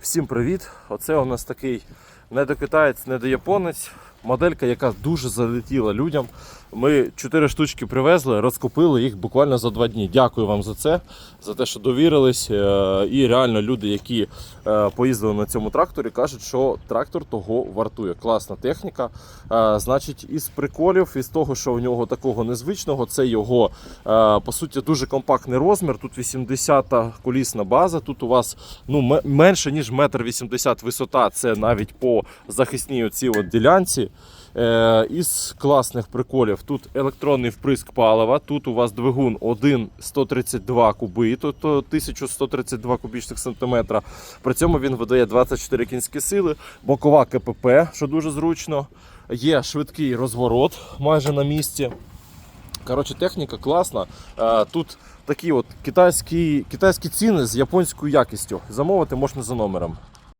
Всім привіт! Оце у нас такий недокитаєць, недояпонець. Моделька, яка дуже залетіла людям. Ми чотири штучки привезли, розкупили їх буквально за два дні. Дякую вам за це, за те, що довірились. Е, І реально люди, які е, поїздили на цьому тракторі, кажуть, що трактор того вартує. Класна техніка. Е, Значить, із приколів, із того, що у нього такого незвичного, це його по суті дуже компактний розмір. Тут 80-та колісна база. Тут у вас ну, менше ніж метр 80 висота. Це навіть по захисній оцій от ділянці. Е, із класних приколів тут електронний вприск палива. Тут у вас двигун 1,132 куби, тобто 1132 кубічних сантиметра. При цьому він видає 24 кінські сили, бокова КПП, що дуже зручно. Є швидкий розворот майже на місці. Коротше, техніка класна. Е, Тут такі от китайські, китайські ціни з японською якістю. Замовити можна за номером.